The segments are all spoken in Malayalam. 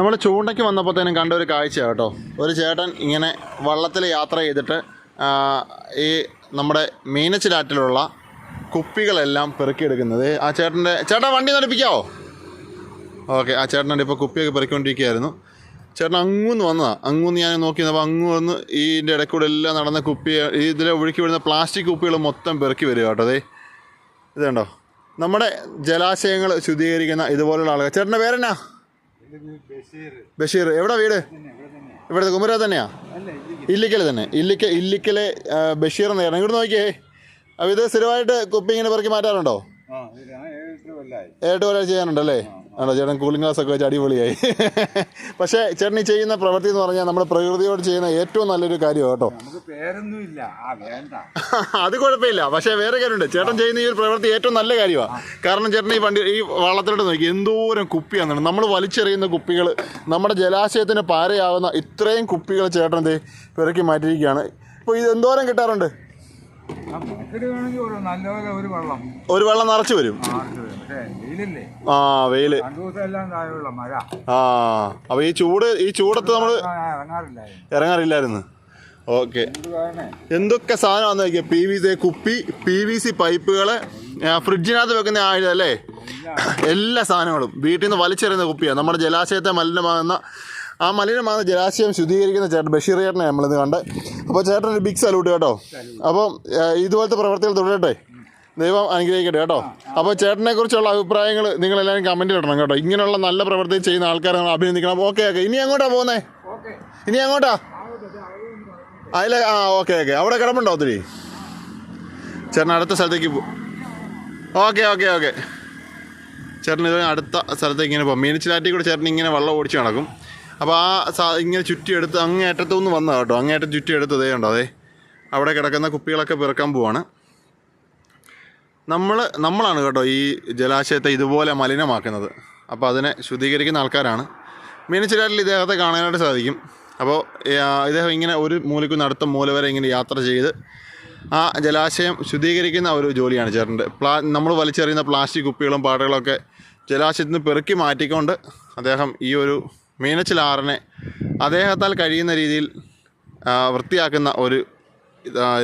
നമ്മൾ ചൂണ്ടയ്ക്ക് വന്നപ്പോഴത്തേനും കണ്ട ഒരു കാഴ്ച കേട്ടോ. ഒരു ചേട്ടൻ ഇങ്ങനെ വള്ളത്തിൽ യാത്ര ചെയ്തിട്ട് ഈ നമ്മുടെ മീനച്ചിലാറ്റിലുള്ള കുപ്പികളെല്ലാം പെറുക്കിയെടുക്കുന്നത്. ആ ചേട്ടന്റെ ചേട്ടാ വണ്ടി നടിപ്പിക്കാവോ? ഓക്കെ ആ ചേട്ടനുണ്ട് ഇപ്പോൾ കുപ്പിയൊക്കെ പെറുക്കിക്കൊണ്ടിരിക്കുകയായിരുന്നു. ചേട്ടൻ അങ്ങൂന്ന് വന്നതാണ് അങ്ങൂന്ന് ഞാൻ നോക്കി അപ്പോൾ അങ്ങ് വന്ന് ഇതിന്റെ ഇടയ്ക്കൂടെ എല്ലാം നടന്ന കുപ്പി ഇതിലെ ഒഴുക്കി വിടുന്ന പ്ലാസ്റ്റിക് കുപ്പികൾ മൊത്തം പെറുക്കി വരിക കേട്ടോ അതേ ഇത് കണ്ടോ? നമ്മുടെ ജലാശയങ്ങൾ ശുദ്ധീകരിക്കുന്ന ഇതുപോലുള്ള ആളുകൾ. ചേട്ടന്റെ പേരെന്നാ? ബഷീർ. എവിടെ വീട്? ഇവിടുത്തെ കുമര തന്നെയാ? ഇല്ലിക്കൽ. തന്നെ. ഇല്ലിക്ക ഇല്ലിക്കലെ ബഷീർ എന്ന് പറഞ്ഞു ഇങ്ങോട്ട് നോക്കിയേ. അപ്പോൾ ഇത് സ്ഥിരമായിട്ട് കുപ്പി ഇങ്ങനെ പെറുക്കി മാറ്റാറുണ്ടോ? ഏട്ട് പോലെ ചെയ്യാനുണ്ടല്ലേ? ആണോ? ചേട്ടൻ കൂളിംഗ് ഗ്ലാസ് ഒക്കെ വെച്ച് അടിപൊളിയായി. പക്ഷേ ചേട്ടൻ ഈ ചെയ്യുന്ന പ്രവൃത്തി എന്ന് പറഞ്ഞാൽ നമ്മുടെ പ്രകൃതിയോട് ചെയ്യുന്ന ഏറ്റവും നല്ലൊരു കാര്യമാണ് കേട്ടോ. അത് കുഴപ്പമില്ല. പക്ഷേ വേറെ കാര്യമുണ്ട്. ചേട്ടൻ ചെയ്യുന്ന ഈ ഒരു പ്രവൃത്തി ഏറ്റവും നല്ല കാര്യമാണ് കാരണം ചേട്ടൻ ഈ വണ്ടി ഈ വള്ളത്തിലോട്ട് നോക്കി എന്തോരം കുപ്പിയാണെന്നാണ്. നമ്മൾ വലിച്ചെറിയുന്ന കുപ്പികൾ നമ്മുടെ ജലാശയത്തിന് പാരയാവുന്ന ഇത്രയും കുപ്പികൾ ചേട്ടൻ ഇത് പിറക്കി മാറ്റിയിരിക്കുകയാണ്. ഇപ്പോൾ ഇത് എന്തോരം കിട്ടാറുണ്ട്? ഒരു വെള്ളം. നിറച്ചു വരും. ആ വെയിൽ. ആ അപ്പൊ ഈ ചൂട് ഈ ചൂടത്ത് നമ്മൾ ഇറങ്ങാറില്ലായിരുന്നു. ഓക്കെ. എന്ത് എന്തൊക്കെ സാധനമാണെന്ന് നോക്കിയാൽ പി വി സി കുപ്പി പി വി സി പൈപ്പുകൾ ഫ്രിഡ്ജിനകത്ത് വെക്കുന്ന ആ അല്ലേ? എല്ലാ. സാധനങ്ങളും. വീട്ടിൽ നിന്ന് വലിച്ചെറിയുന്ന കുപ്പിയാണ് നമ്മുടെ ജലാശയത്തെ മലിനമാകുന്ന ആ മലിനമാകുന്ന ജലാശയം ശുദ്ധീകരിക്കുന്ന ചേട്ടൻ ബഷീർ ചേട്ടനെ നമ്മളിത് കണ്ട്. അപ്പോൾ ചേട്ടൻ ഒരു ബിഗ് സല്യൂട്ട് കേട്ടോ. അപ്പോൾ ഇതുപോലത്തെ പ്രവർത്തികൾ തുടരട്ടെ. ദൈവം അനുഗ്രഹിക്കട്ടെ കേട്ടോ. അപ്പോൾ ചേട്ടനെ കുറിച്ചുള്ള അഭിപ്രായങ്ങൾ നിങ്ങളെല്ലാവരും കമന്റിൽ ഇടണം കേട്ടോ. ഇങ്ങനെയുള്ള നല്ല പ്രവർത്തി ചെയ്യുന്ന ആൾക്കാരെ നമ്മൾ അഭിനന്ദിക്കണം. ഓക്കെ ഓക്കെ ഇനി അങ്ങോട്ടാ പോകുന്നേ? ഇനി അങ്ങോട്ടാ അതിലെ ആ ഓക്കെ ഓക്കെ അവിടെ കിടപ്പുണ്ടോ ഒത്തിരി? ചേട്ടൻ അടുത്ത സ്ഥലത്തേക്ക് പോ ഓക്കെ ഓക്കെ ഓക്കെ ചേട്ടൻ ഇത് അടുത്ത സ്ഥലത്തേക്ക് ഇങ്ങനെ പോകും മീനച്ചിലാറ്റി കൂടെ ചേട്ടൻ ഇങ്ങനെ വെള്ളം ഓടിച്ച് നടക്കും. അപ്പോൾ ആ സാ ഇങ്ങനെ ചുറ്റിയെടുത്ത് അങ്ങേയറ്റത്തു നിന്ന് വന്നതാണ് കേട്ടോ. അങ്ങേയറ്റം ചുറ്റിയെടുത്ത് അതേ ഉണ്ടോ അതെ അവിടെ കിടക്കുന്ന കുപ്പികളൊക്കെ പെറുക്കാൻ പോവാണ്. നമ്മൾ നമ്മളാണ് കേട്ടോ ഈ ജലാശയത്തെ ഇതുപോലെ മലിനമാക്കുന്നത്. അപ്പോൾ അതിനെ ശുദ്ധീകരിക്കുന്ന ആൾക്കാരാണ്. മീനച്ചിലാറ്റിൽ ഇദ്ദേഹത്തെ കാണാനായിട്ട് സാധിക്കും. അപ്പോൾ ഇദ്ദേഹം ഇങ്ങനെ ഒരു മൂലയ്ക്ക് അടുത്ത മൂല വരെ ഇങ്ങനെ യാത്ര ചെയ്ത് ആ ജലാശയം ശുദ്ധീകരിക്കുന്ന ഒരു ജോലിയാണ് ചേട്ടന്റെ. പ്ലാ നമ്മൾ വലിച്ചെറിയുന്ന പ്ലാസ്റ്റിക് കുപ്പികളും പാടുകളൊക്കെ ജലാശയത്തിൽ നിന്ന് പെറുക്കി മാറ്റിക്കൊണ്ട് അദ്ദേഹം ഈ ഒരു മീനച്ചിലാറിനെ അദ്ദേഹത്താൽ കഴിയുന്ന രീതിയിൽ വൃത്തിയാക്കുന്ന ഒരു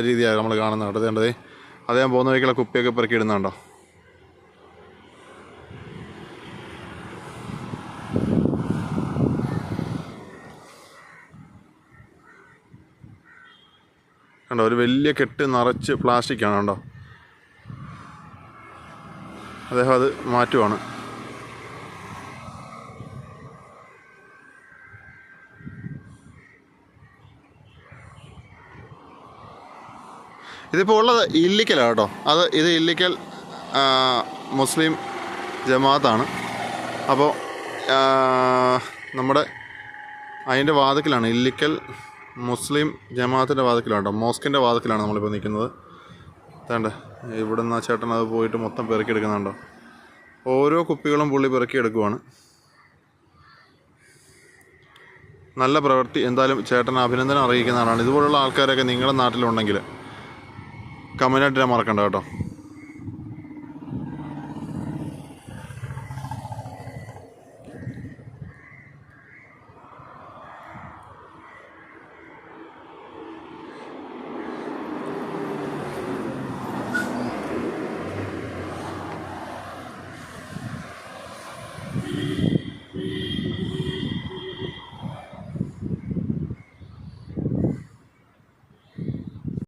രീതിയാണ് നമ്മൾ കാണുന്നത് കേട്ടോ. അതേണ്ടത് അദ്ദേഹം പോകുന്ന വഴിക്കുള്ള കുപ്പിയൊക്കെ പെറുക്കി ഇടുന്നുണ്ടോ കണ്ടോ ഒരു വലിയ കെട്ട് നിറച്ച് പ്ലാസ്റ്റിക്കാണ് കണ്ടോ? അദ്ദേഹം അത് മാറ്റുവാണ്. ഇതിപ്പോൾ ഉള്ളത് ഇല്ലിക്കലാണ് കേട്ടോ. അത് ഇത് ഇല്ലിക്കൽ മുസ്ലിം ജമാഅത്താണ്. അപ്പോൾ നമ്മുടെ അതിന്റെ വാതിക്കലാണ് ഇല്ലിക്കൽ മുസ്ലിം ജമാഅത്തിന്റെ വാതിക്കലാണ് കേട്ടോ. മോസ്കിന്റെ വാതിക്കലാണ് നമ്മളിപ്പോൾ നിൽക്കുന്നത് വേണ്ട ഇവിടെ നിന്ന് ചേട്ടൻ അത് പോയിട്ട് മൊത്തം പെറുക്കിയെടുക്കുന്നുണ്ടോ. ഓരോ കുപ്പികളും പുള്ളി പെറുക്കിയെടുക്കുവാണ്. നല്ല പ്രവൃത്തി. എന്തായാലും ചേട്ടൻ അഭിനന്ദനം അറിയിക്കുന്നതാണ്. ഇതുപോലുള്ള ആൾക്കാരൊക്കെ നിങ്ങളുടെ നാട്ടിലുണ്ടെങ്കിൽ കമന്റായിട്ട് മറക്കണ്ട കേട്ടോ.